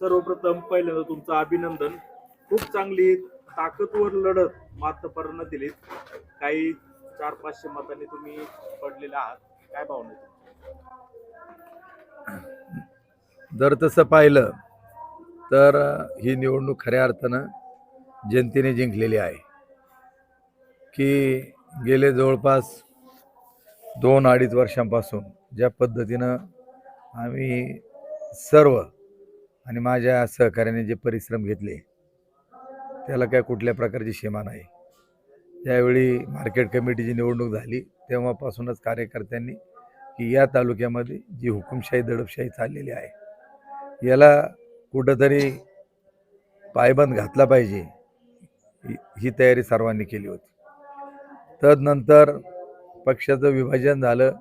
सर्वप्रथम पहिल्यांदा तुमचं अभिनंदन. खूप चांगली ताकदवर लढत मातपर्यंत दिलीत. काही चार पाचशे मतांनी तुम्ही पडलेले आहात. काय भावना जर तसं पाहिलं तर ही निवडणूक खऱ्या अर्थानं जनतेने जिंकलेली आहे. की गेले जवळपास दोन अडीच वर्षांपासून ज्या पद्धतीनं आम्ही सर्व आणि माझ्या सहकार्याने जे परिश्रम घेतले त्याला काय कुठल्या प्रकारची सीमा नाही. ज्यावेळी मार्केट कमिटीची निवडणूक झाली तेव्हापासूनच कार्यकर्त्यांनी की या तालुक्यामध्ये जी हुकुमशाही दडपशाही चाललेली आहे याला कुठंतरी पायबंद घातला पाहिजे ही- तयारी सर्वांनी केली होती. तदनंतर पक्षाचं विभाजन झालं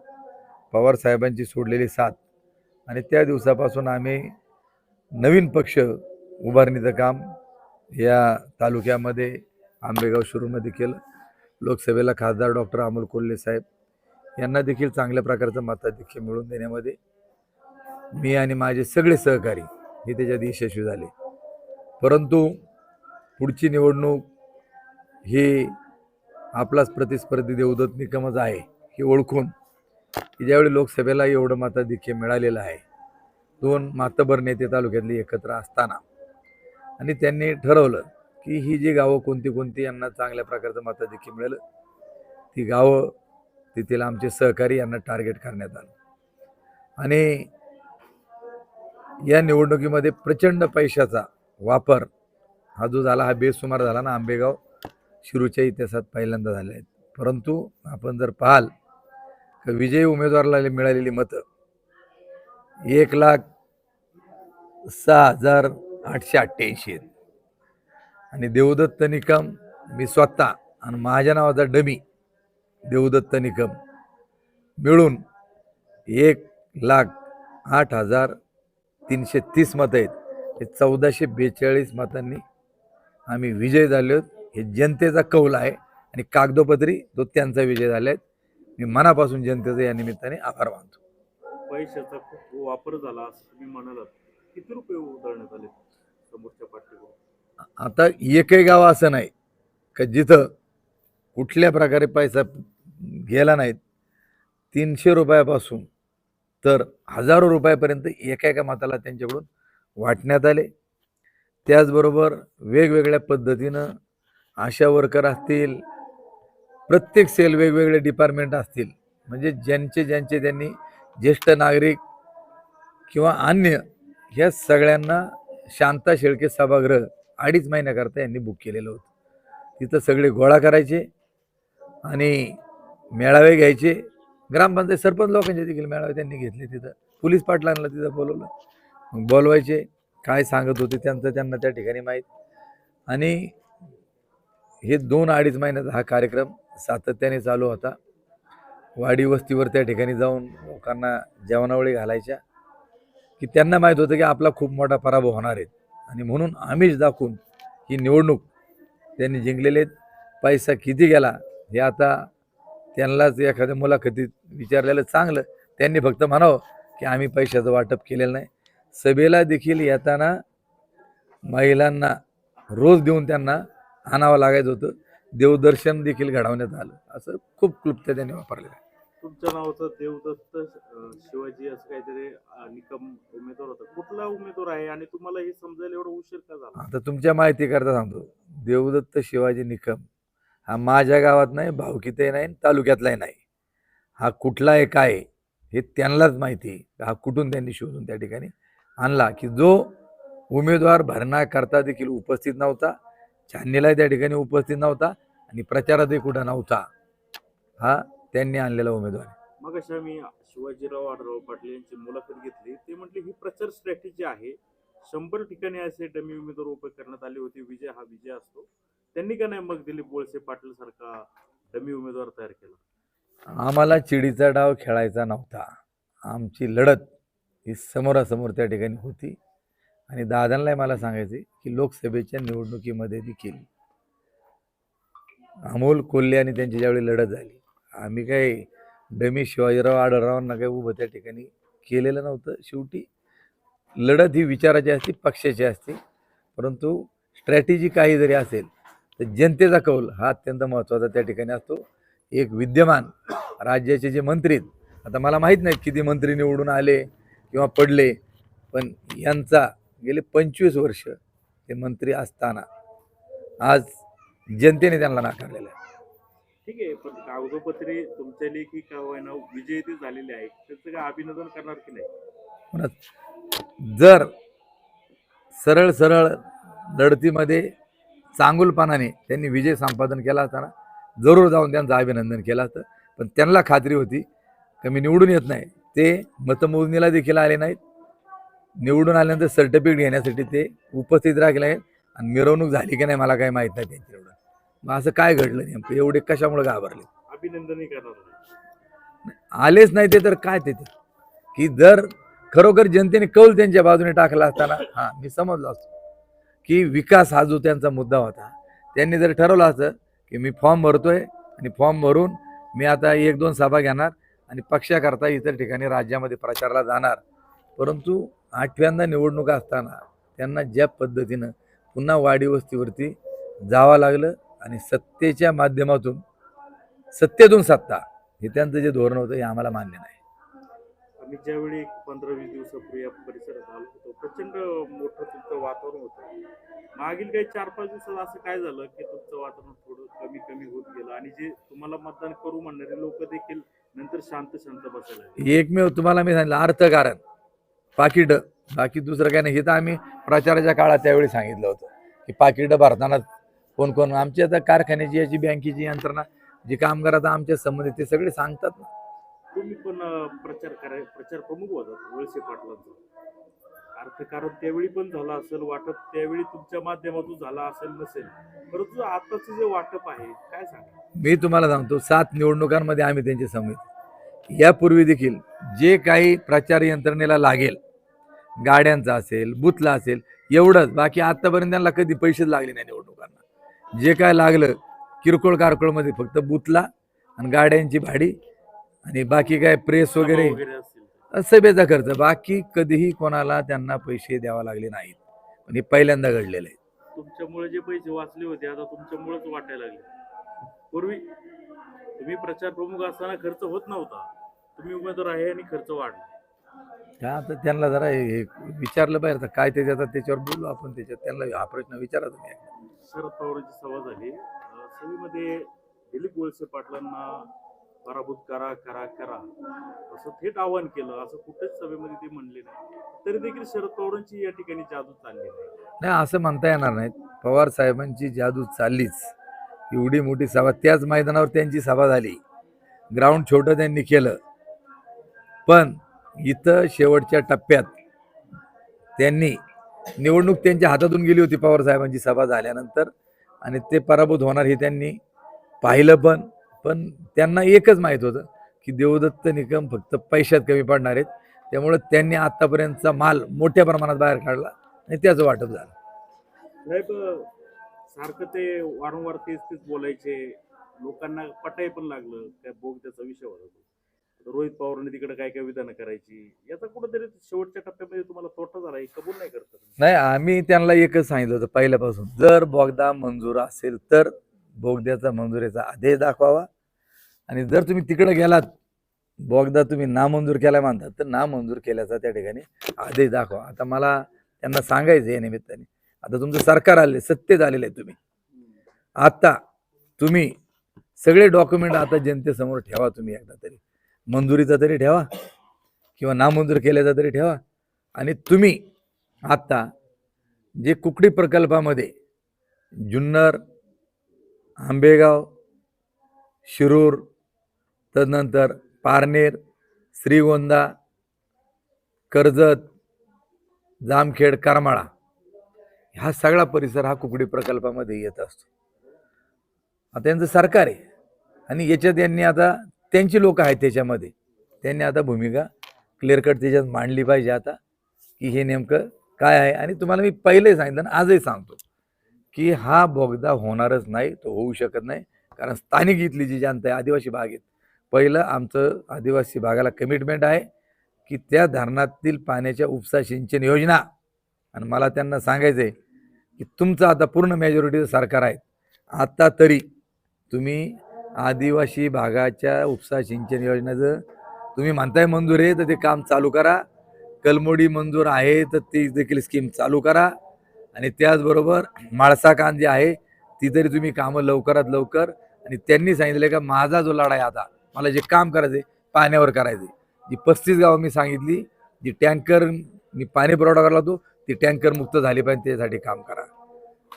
पवार साहेबांची सोडलेली साथ आणि त्या दिवसापासून आम्ही नवीन पक्ष उभारणीचं काम या तालुक्यामध्ये आंबेगाव सुरूमध्ये केलं. लोकसभेला खासदार डॉक्टर अमोल कोल्हे साहेब यांना देखील चांगल्या प्रकारचं मताधिक्य मिळवून देण्यामध्ये मी आणि माझे सगळे सहकारी हे त्याच्यात यशस्वी झाले. परंतु पुढची निवडणूक ही आपलाच प्रतिस्पर्धी देवदत्त निकमच आहे हे ओळखून ज्यावेळी लोकसभेला एवढं मताधिक्य मिळालेलं आहे दोन मातबर नेते तालुक्यातली एकत्र असताना. आणि त्यांनी ठरवलं की ही जी गावं कोणती कोणती यांना चांगल्या प्रकारचं मताधिक्य मिळेल ती गावं तेथील आमचे सहकारी यांना टार्गेट करण्यात आलं. आणि या निवडणुकीमध्ये प्रचंड पैशाचा वापर हा जो झाला हा बेसुमार झाला ना आंबेगाव शिरूच्या इतिहासात पहिल्यांदा झाले आहेत परंतु आपण जर पाहाल तर विजयी उमेदवाराला मिळालेली मतं एक लाख सहा हजार आठशे अठ्ठ्याऐंशी आहेत. आणि देवदत्त निकम मी स्वतः आणि माझ्या नावाचा डमी देवदत्त निकम मिळून एक लाख आठ हजार तीनशे तीस मतं आहेत. हे चौदाशे बेचाळीस मतांनी आम्ही विजय झाले आहोत. हे जनतेचा कौल आहे आणि कागदोपत्री तो त्यांचा विजय झाला आहे. मी मनापासून जनतेचा या निमित्ताने आभार मानतो. पैशाचा खूप वापर झाला असं तुम्ही म्हणालात. किती रुपये उधळण्यात आले समोरच्या पाठीवर आता एकही गाव असं नाही का जिथं कुठल्या प्रकारे पैसा गेला नाहीत तीनशे रुपयापासून तर हजारो रुपयापर्यंत एका एका माताला त्यांच्याकडून वाटण्यात आले. त्याचबरोबर वेगवेगळ्या पद्धतीनं आशा वर्कर असतील प्रत्येक सेल वेगवेगळे डिपार्टमेंट असतील म्हणजे ज्यांचे ज्यांचे त्यांनी ज्येष्ठ नागरिक किंवा अन्य ह्या सगळ्यांना शांता शेळके सभागृह अडीच महिन्याकरता यांनी बुक केलेलं होतं. तिथं सगळे गोळा करायचे आणि मेळावे घ्यायचे. ग्रामपंचायत सरपंच लोकांचे देखील मेळावे त्यांनी घेतले तिथं. पोलीस पाटलांना तिथं बोलवलं. मग बोलवायचे काय सांगत होते त्यांचं त्यांना त्या ठिकाणी माहीत. आणि हे दोन अडीच महिन्याचा हा कार्यक्रम सातत्याने चालू होता. वाडी वस्तीवर त्या ठिकाणी जाऊन लोकांना जेवणावळी घालायच्या की त्यांना माहीत होतं की आपला खूप मोठा पराभव होणार आहे. आणि म्हणून आमिष दाखवून ही निवडणूक त्यांनी जिंकलेले आहेत पैसा किती गेला हे आता त्यांनाच एखाद्या मुलाखतीत विचारलेलं चांगलं. त्यांनी फक्त म्हणावं की आम्ही पैशाचं वाटप केलेलं नाही. सभेला देखील येताना महिलांना रोज देऊन त्यांना आणावं लागायचं होतं. देवदर्शन देखील घडवण्यात आलं. असं खूप क्लुप्त त्यांनी वापरलेलं आहे. तुमच्या नावाचं देवदत्त शिवाजी असं काहीतरी निकम उमेदवार होता. कुठला उमेदवार आहे? आणि तुम्हाला हे समजायला एवढा उशीर का झाला? आता तुमच्या माहितीकरता सांगतो. देवदत्त शिवाजी निकम हा माझ्या गावात नाही भावकीतही नाही तालुक्यातलाही नाही. हा कुठला आहे काय आहे, हे त्यांनाच माहिती आहे. हा कुठून त्यांनी शोधून त्या ठिकाणी आणला की जो उमेदवार भरण्याकरता देखील उपस्थित नव्हता छाननीलाही त्या ठिकाणी उपस्थित नव्हता आणि प्रचारातही कुठं नव्हता. हा त्यांनी आणलेला उमेदवार. आहे. मग अशा मी शिवाजीराव आढराव पाटील यांची मुलाखत घेतली. ते म्हटले ही प्रचार स्ट्रॅटेजी आहे. शंभर ठिकाणी असे डमी उमेदवार उभे करण्यात आले होते. विजय हा विजय असतो. त्यांनी का नाही मग दिलीप बोळसे पाटील सारखा डमी उमेदवार तयार केला? आम्हाला चिडीचा डाव खेळायचा नव्हता. आमची लढत ही समोरासमोर त्या ठिकाणी होती. आणि दादांनाही मला सांगायचे की लोकसभेच्या निवडणुकीमध्ये देखील अमोल कोल्हे आणि त्यांची ज्यावेळी लढत झाली आम्ही काही डमी शिवाजीराव आढळरावांना काही उभं त्या ठिकाणी केलेलं नव्हतं. शेवटी लढत ही विचाराची असते पक्षाची असते. परंतु स्ट्रॅटेजी काही जरी असेल तर जनतेचा कौल हा अत्यंत महत्त्वाचा त्या ठिकाणी असतो. एक विद्यमान राज्याचे जे मंत्री आहेत आता मला माहीत नाही किती मंत्री निवडून आले किंवा पडले पण यांचा गेले पंचवीस वर्ष ते मंत्री असताना आज जनतेने त्यांना नाकारलेलं आहे. ठीक आहे पण कागदोपत्री तुमच्या लेखी का होईना विजय झालेली झालेले आहे त्याचं काय अभिनंदन करणार की नाही? म्हणून जर सरळ सरळ लढतीमध्ये चांगुलपणाने त्यांनी विजय संपादन केला असताना जरूर जाऊन त्यांचं अभिनंदन केलं असतं पण त्यांना खात्री होती का मी निवडून येत नाही ते मतमोजणीला देखील आले नाहीत. निवडून आल्यानंतर सर्टिफिकेट घेण्यासाठी ते उपस्थित राहिले आहेत. आणि मिरवणूक झाली की नाही मला काही माहीत नाही त्यांची एवढं मग असं काय घडलं नेमकं? एवढे कशामुळे घाबरले? अभिनंदनही करणार नाही. आलेच नाही ते तर काय ते ते? की जर खरोखर जनतेने कौल त्यांच्या बाजूने टाकला असताना हां मी समजलो असतो. की विकास हा जो त्यांचा मुद्दा होता त्यांनी जर ठरवलं असतं की मी फॉर्म भरतोय आणि फॉर्म भरून मी आता एक दोन सभा घेणार आणि पक्षाकरता इतर ठिकाणी राज्यामध्ये प्रचाराला जाणार. परंतु आठव्यांदा निवडणुका असताना त्यांना ज्या पद्धतीनं पुन्हा वाडी वस्तीवरती जावं लागलं आणि सत्तेच्या माध्यमातून सत्तेतून सत्ता हे त्यांचं जे धोरण होतं हे आम्हाला मान्य नाही. आम्ही ज्यावेळी एक पंधरा वीस दिवसापूर्वी या परिसरात आलो होतो प्रचंड मोठं तुमचं वातावरण होतं. मागील काही चार पाच दिवसात असं काय झालं की तुमचं वातावरण थोडं कमी कमी होत गेलं आणि जे तुम्हाला मतदान करू म्हणणारे लोक देखील नंतर शांत शांत बसायला. एकमेव तुम्हाला मी सांगितलं अर्थकारण. पाकिट बाकी दुसरं काय नाही. हे तर आम्ही प्रचाराच्या काळात त्यावेळी सांगितलं होतं की पाकिट भरताना कोण कोण? आमची आता कारखान्याची याची बँकेची यंत्रणा जे कामगार आता आमच्या संबंधित ते सगळे सांगतात ना. तुम्ही पण प्रचार कराय प्रचार प्रमुख होतात वळसे पाटलांचा. अर्थकारण त्यावेळी पण झालं असेल वाटप त्यावेळी तुमच्या माध्यमातून झाला असेल नसेल. परंतु आताचं जे वाटप आहे काय सांगा मी तुम्हाला सांगतो सात निवडणुकांमध्ये आम्ही त्यांची समिती. यापूर्वी देखील जे काही प्रचार यंत्रणेला लागेल गाड्यांचा असेल बुथला असेल एवढंच. बाकी आतापर्यंत त्यांना कधी पैसेच लागले नाही निवडणुकांना. जे काय लागलं किरकोळ कारकोळमध्ये फक्त बुथला आणि गाड्यांची भाडी आणि बाकी काय प्रेस वगैरे. सभेचा खर्च. बाकी कधीही कोणाला त्यांना पैसे द्यावा लागले नाहीत. पण हे पहिल्यांदा घडलेलं आहे. तुमच्यामुळे जे पैसे वाचले होते आता तुमच्यामुळेच वाटायला लागले. पूर्वी तुम्ही प्रचार प्रमुख असताना खर्च होत नव्हता. तुम्ही उमेदवार आहे आणि खर्च वाढला. त्या आता त्यांना जरा हे विचारलं पाहिजे. काय ते देतात त्याच्यावर बोलू आपण त्याच्यात. त्यांना हा प्रश्न विचारा तुम्ही शरद पवारांची सभा झाली. सभेमध्ये दिलीप वळसे पाटलांना पराभूत करा करा करा असं थेट आवाहन केलं. असं कुठेच सभेमध्ये ते म्हणले नाही. तरी देखील शरद पवारांची या ठिकाणी जादू चालली नाही. नाही असं म्हणता येणार नाही. पवार साहेबांची जादू चाललीच. एवढी मोठी सभा त्याच मैदानावर त्यांची सभा झाली. ग्राउंड छोटं त्यांनी केलं. पण इथं शेवटच्या टप्प्यात त्यांनी निवडणूक त्यांच्या हातातून गेली होती पवार साहेबांची सभा झाल्यानंतर. आणि ते पराभूत होणार हे त्यांनी पाहिलं पण पण त्यांना एकच माहीत होतं की देवदत्त निकम फक्त पैशात कमी पडणार आहेत. त्यामुळे त्यांनी आतापर्यंतचा माल मोठ्या प्रमाणात बाहेर काढला आणि त्याचं वाटप झालं. साहेब सारखं ते वारंवार तेच तेच बोलायचे. लोकांना पटाय पण लागलं. त्या बोगद्याचा विषय होता रोहित पवारांनी तिकडे काय काय विधानं करायची याचा कुठेतरी शेवटच्या टप्प्यामध्ये तुम्हाला तोटा झाला हे कबूल नाही करत नाही आम्ही त्यांना एकच सांगितलं होतं पहिल्यापासून जर बोगदा मंजूर असेल तर बोगद्याचा मंजुरीचा आदेश दाखवावा. आणि जर तुम्ही तिकडे गेलात बोगदा तुम्ही नामंजूर केला मानतात तर नामंजूर केल्याचा त्या ठिकाणी आदेश दाखवा. आता मला त्यांना सांगायचं या निमित्ताने. आता तुमचं सरकार आले सत्तेत आलेलं आहे तुम्ही. आता तुम्ही सगळे डॉक्युमेंट आता जनतेसमोर ठेवा तुम्ही एकदा तरी. मंजुरीचा तरी ठेवा किंवा नामंजूर केल्याचा तरी ठेवा. आणि तुम्ही आत्ता जे कुकडी प्रकल्पामध्ये जुन्नर आंबेगाव शिरूर तदनंतर पारनेर श्रीगोंदा कर्जत जामखेड करमाळा हा सगळा परिसर हा कुकडी प्रकल्पामध्ये येत असतो. आता यांचं सरकार आहे आणि याच्यात यांनी आता त्यांची लोक आहेत त्याच्यामध्ये. त्यांनी आता भूमिका क्लिअर कट त्याच्यात मांडली पाहिजे आता की हे नेमकं काय आहे? आणि तुम्हाला मी पहिलेही सांगितलं आणि आजही सांगतो की हा बोगदा होणारच नाही तो होऊ शकत नाही. कारण स्थानिक इथली जी जनता आहे आदिवासी भाग आहेत. पहिलं आमचं आदिवासी भागाला कमिटमेंट आहे की त्या धरणातील पाण्याच्या उपसा सिंचन योजना. आणि मला त्यांना सांगायचं आहे की तुमचं आता पूर्ण मेजॉरिटीचं सरकार आहे आता तरी तुम्ही आदिवासी भागाच्या उपसा सिंचन योजनेचं तुम्ही म्हणताय मंजूर आहे तर ते काम चालू करा. कलमोडी मंजूर आहे तर ती देखील स्कीम चालू करा. आणि त्याचबरोबर माळसा जी जे आहे ती तरी तुम्ही कामं लवकरात लवकर आणि त्यांनी सांगितलं का माझा जो लढा आहे आता मला जे काम करायचं पाण्यावर करायचं जी पस्तीस गावं मी सांगितली जी टँकर मी पाणी पुरवठा करायला होतो ती टँकर मुक्त झाली पाहिजे त्यासाठी काम करा.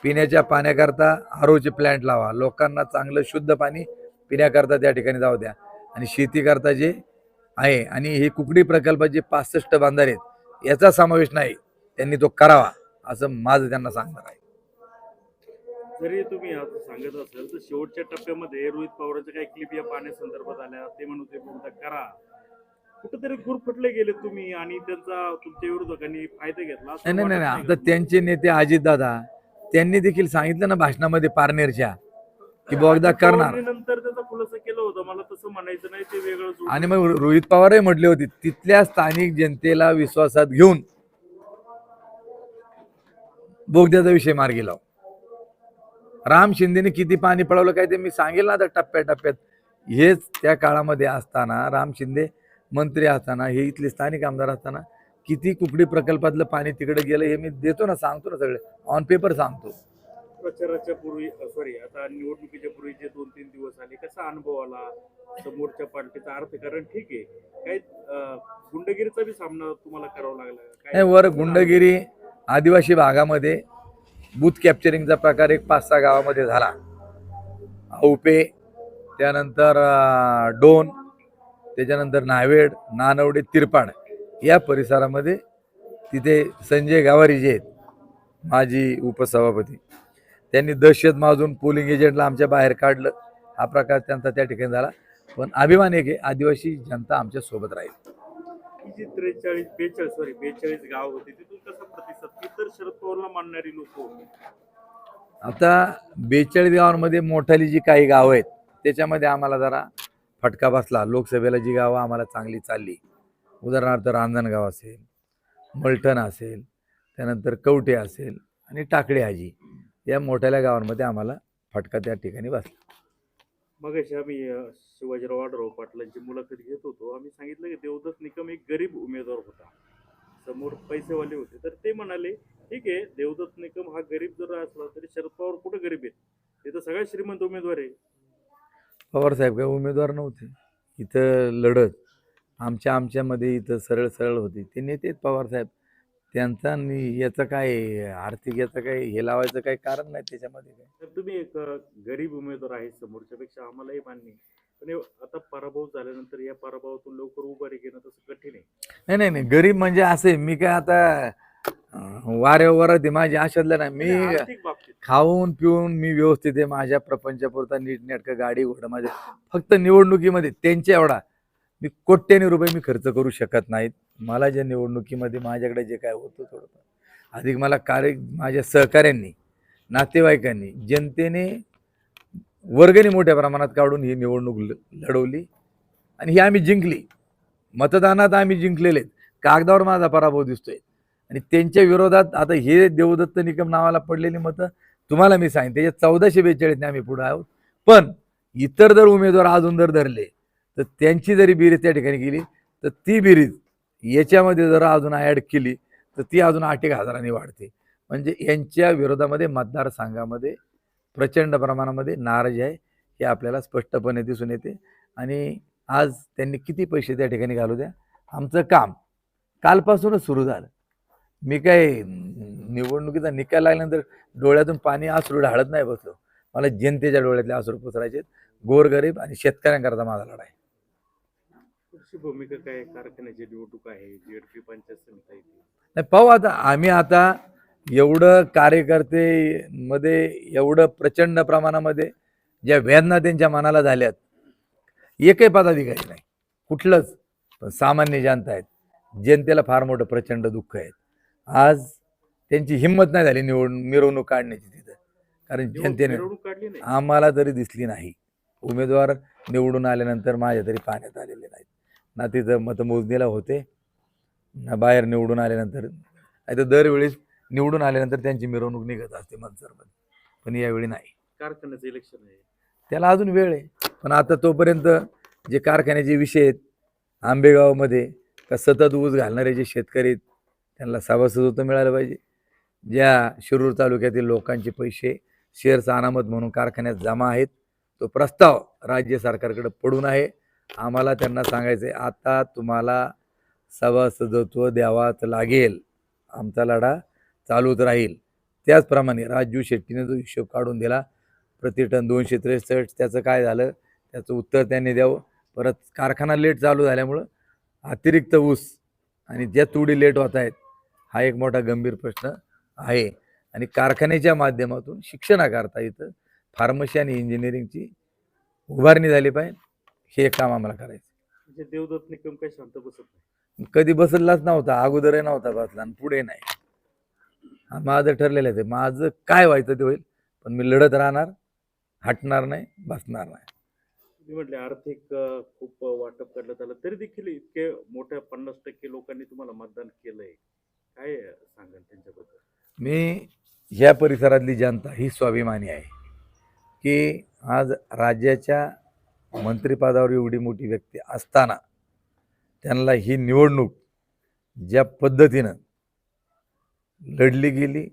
पिण्याच्या पाण्याकरता आरोचे प्लॅन्ट लावा. लोकांना चांगलं शुद्ध पाणी पिण्याकरता त्या ठिकाणी जाऊ द्या. आणि शेतीकरता जे आहे आणि हे कुकडी प्रकल्पात जे पासष्ट बांधार आहेत याचा समावेश नाही. त्यांनी तो करावा असं माझं त्यांना सांगणार आहे. जरी तुम्ही आता सांगत असाल तर शेवटच्या टप्प्यामध्ये रोहित पवारांच्या काही क्लिप या पाण्यासंदर्भात आल्या. ते म्हणून ते बोलता करा. कुठेतरी गुरफटले गेले तुम्ही आणि त्यांचा तुमच्या विरोधकांनी फायदा घेतला असं नाही नाही नाही आता? त्यांचे नेते अजितदादा त्यांनी देखील सांगितलं ना भाषणामध्ये पारनेरच्या की बोगदा अजित करणार. नंतर खुलासा केला होता. मला तसं म्हणायचं नाही ते वेगळं आणि मग रोहित पवारही म्हटले होते तिथल्या स्थानिक जनतेला विश्वासात घेऊन बोगद्याचा विषय मार्गी लाव. राम शिंदेने किती पाणी पळवलं काय ते मी सांगेल ना आता टप्प्याटप्प्यात. हेच त्या काळामध्ये असताना राम शिंदे मंत्री असताना हे इथले स्थानिक आमदार असताना किती कुकडी प्रकल्पातलं पाणी तिकडे गेलं हे मी देतो ना सांगतो ना सगळे. ऑन पेपर सांगतो. प्रचाराच्या पूर्वी सॉरी आता निवडणुकीच्या पूर्वी जे दोन तीन दिवस आले कसा अनुभव आला? समोरच्या पार्टीचा अर्थकारण ठीक आहे काही गुंडगिरीचा बी सामना तुम्हाला करावा लागला. काय- नाही वर गुंडगिरी आदिवासी भागामध्ये बूथ कॅप्चरिंगचा प्रकार एक पाच सहा गावामध्ये झाला. औपे त्यानंतर डोन त्याच्यानंतर नावेड नानवडे तिरपाड या परिसरामध्ये तिथे संजय गावारी जे आहेत माजी उपसभापती. त्यांनी दहशत माजून पोलिंग एजंटला आमच्या बाहेर काढलं. हा प्रकार त्यांचा त्या ठिकाणी झाला. पण अभिमान एक आहे आदिवासी जनता आमच्यासोबत राहील. जी त्रेचाळीस बेचाळीस सॉरी बेचाळीस गाव होती तिथून कसा प्रतिसाद? ती तर शरद पवारला मानणारी लोक होती. आता बेचाळीस गावांमध्ये मोठाली जी काही गावं आहेत त्याच्यामध्ये आम्हाला जरा फटका बसला. लोकसभेला जी गावं आम्हाला चांगली चालली. उदाहरणार्थ रांजणगाव असेल मलठण असेल त्यानंतर कवटे असेल आणि टाकळे हाजी या मोठ्याल्या गावांमध्ये आम्हाला फटका त्या ठिकाणी बसला. मग आम्ही शिवाजीराव आढराव पाटलांची मुलाखत घेत होतो. आम्ही सांगितलं की देवदत्त निकम एक गरीब उमेदवार होता. समोर पैसेवाले होते. तर ते म्हणाले ठीक आहे देवदत्त निकम हा गरीब जर असला तरी शरद पवार कुठे गरीब आहेत? ते तर सगळ्यात श्रीमंत उमेदवार आहे. पवारसाहेब काही उमेदवार नव्हते. इथं लढत आमच्या आमच्यामध्ये इथं सरळ सरळ होती. ते नेते आहेत पवारसाहेब त्यांचा नि- याचं काय आर्थिक याचं काय हे लावायचं काही कारण नाही त्याच्यामध्ये काय तर तुम्ही एक अं, गरीब उमेदवार आहे समोरच्या पेक्षा आम्हालाही मान्य आहे. पण हे आता पराभव झाल्यानंतर या पराभवातून लवकर उभारी घेणं तसं कठीण आहे. नाही नाही नाही. गरीब म्हणजे असे मी काय आता अं, वाऱ्यावर आहे माझी आशातलं नाही. मी आर्थिक बाबतीत. खाऊन पिऊन मी व्यवस्थित आहे. माझ्या प्रपंचापुरता नीटनेटकं गाडी घोडं माझ्या फक्त निवडणुकीमध्ये त्यांच्या एवढा. मी कोट्याने रुपये मी खर्च करू शकत नाहीत. मला ज्या निवडणुकीमध्ये माझ्याकडे जे काय होतं थोडंफार. अधिक मला कार्य माझ्या सहकाऱ्यांनी नातेवाईकांनी जनतेने वर्गणी मोठ्या प्रमाणात काढून ही निवडणूक ल- लढवली आणि ही आम्ही जिंकली. मतदानात आम्ही जिंकलेले आहेत कागदावर माझा पराभव दिसतोय. आणि त्यांच्या विरोधात आता हे देवदत्त निकम नावाला पडलेली मतं तुम्हाला मी सांगेन. त्याच्या चौदाशे बेचाळीसने आम्ही पुढे आहोत. पण इतर जर उमेदवार अजून जर धरले तर त्यांची जरी बेरीज त्या ठिकाणी गेली तर ती बेरीज याच्यामध्ये जर अजून ॲड केली तर ती अजून आठ एक हजारांनी वाढते. म्हणजे यांच्या विरोधामध्ये मतदारसंघामध्ये प्रचंड प्रमाणामध्ये नाराजी आहे हे आपल्याला स्पष्टपणे दिसून येते. आणि आज त्यांनी किती पैसे त्या ठिकाणी घालू द्या? आमचं काम कालपासूनच सुरू झालं. मी काय निवडणुकीचा निकाल लागल्यानंतर डोळ्यातून पाणी आसरू ढाळत नाही बसलो. मला जनतेच्या डोळ्यातले आसरू पुसरायचे गोरगरीब आणि शेतकऱ्यांकरता माझा लढाई. भूमिका काय? कारखान्याची निवडणूक आहे पंचायत समिती आहे नाही पाहू आता आम्ही आता एवढं कार्यकर्ते मध्ये एवढं प्रचंड प्रमाणामध्ये ज्या वेदना त्यांच्या मनाला झाल्यात एकही पदाधिकारी नाही. कुठलंच पण सामान्य जनता आहेत. जनतेला फार मोठं प्रचंड दुःख आहे. आज त्यांची हिंमत नाही झाली निवड मिरवणूक काढण्याची तिथं. कारण जनतेने मिरवणूक काढली नाही. आम्हाला तरी दिसली नाही. उमेदवार निवडून आल्यानंतर माझ्या तरी पाहण्यात आलेले ना तिथं मतमोजणीला होते ना बाहेर निवडून आल्यानंतर नाही तर दरवेळेस निवडून आल्यानंतर त्यांची मिरवणूक निघत असते मनसरमध्ये पण यावेळी नाही. कारखान्याचं इलेक्शन आहे. त्याला अजून वेळ आहे पण आता तोपर्यंत जे कारखान्याचे विषय आहेत आंबेगावमध्ये का सतत ऊस घालणारे जे शेतकरी आहेत त्यांना सभासदत्व मिळालं पाहिजे. ज्या शिरूर तालुक्यातील लोकांचे पैसे शेअरचा अनामत म्हणून कारखान्यात जमा आहेत तो प्रस्ताव राज्य सरकारकडे पडून आहे. आम्हाला त्यांना सांगायचं आहे आता तुम्हाला सभासदत्व द्यावाच लागेल. आमचा लढा चालूच राहील. त्याचप्रमाणे राजू शेट्टीने जो हिशोब काढून दिला प्रति टन दोनशे त्रेसष्ट त्याचं काय झालं? त्याचं उत्तर त्यांनी द्यावं. परत कारखाना लेट चालू झाल्यामुळं अतिरिक्त ऊस आणि ज्या तुडी लेट होत आहेत हा एक मोठा गंभीर प्रश्न आहे. आणि कारखान्याच्या माध्यमातून शिक्षणाकरता इथं फार्मसी आणि इंजिनिअरिंगची उभारणी झाली पाहिजे. हे काम आम्हाला करायचं. म्हणजे देवदत्त निकम काही शांत बसत नाही. कधी बसलाच नव्हता अगोदरही नव्हता बसला आणि पुढे नाही. हा माझं ठरलेलं आहे ते. माझं काय व्हायचं ते होईल पण मी लढत राहणार हटणार नाही बसणार नाही. तुम्ही म्हटले आर्थिक अं, खूप वाटप करण्यात आलं. तरी देखील इतके मोठ्या पन्नास टक्के लोकांनी तुम्हाला मतदान केलंय. काय सांगाल त्यांच्याबद्दल? मी ह्या परिसरातली जनता ही स्वाभिमानी आहे. की आज राज्याच्या मंत्रिपदावर एवढी मोठी व्यक्ती असताना त्यांना ही निवडणूक ज्या पद्धतीनं लढली गेली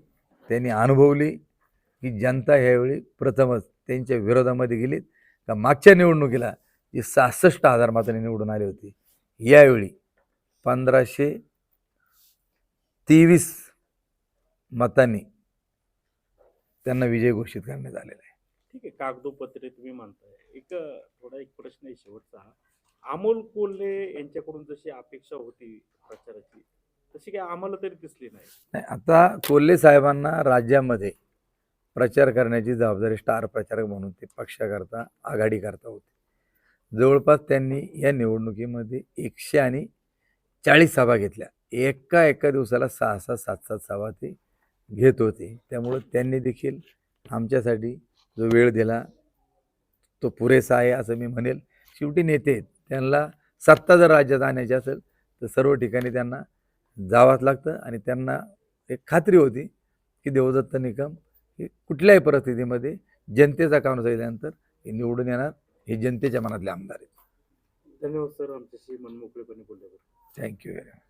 त्यांनी अनुभवली की जनता ह्यावेळी प्रथमच त्यांच्या विरोधामध्ये गेली. का मागच्या निवडणुकीला जी सहासष्ट हजार मतांनी निवडून आली होती यावेळी पंधराशे तेवीस मतांनी त्यांना विजय घोषित करण्यात आलेला आहे. ठीक आहे कागदोपत्रे तुम्ही मानताय एक थोडा एक प्रश्न आहे शेवटचा. अमोल कोल्हे यांच्याकडून जशी अपेक्षा होती प्रचाराची तशी काही आम्हाला तरी दिसली नाही. नाही आता कोल्हे साहेबांना राज्यामध्ये प्रचार करण्याची जबाबदारी स्टार प्रचारक म्हणून ते पक्षाकरता आघाडी करता होते. जवळपास त्यांनी या निवडणुकीमध्ये एकशे आणि चाळीस सभा घेतल्या. एका एका दिवसाला सहा सहा सात सात सभा ते घेत होते. त्यामुळं त्यांनी देखील आमच्यासाठी जो वेळ दिला तो पुरेसा आहे असं मी म्हणेल. शेवटी नेते. त्यांना सत्ता जर राज्यात आणायची असेल तर सर्व ठिकाणी त्यांना जावंच लागतं आणि त्यांना एक खात्री होती की देवदत्त निकम हे कुठल्याही परिस्थितीमध्ये जनतेचा काम झाल्यानंतर हे निवडून येणार हे जनतेच्या मनातले आमदार आहेत. धन्यवाद सर. आमच्याशी मनमोकळेपणे बोलल्याबद्दल. Thank you very much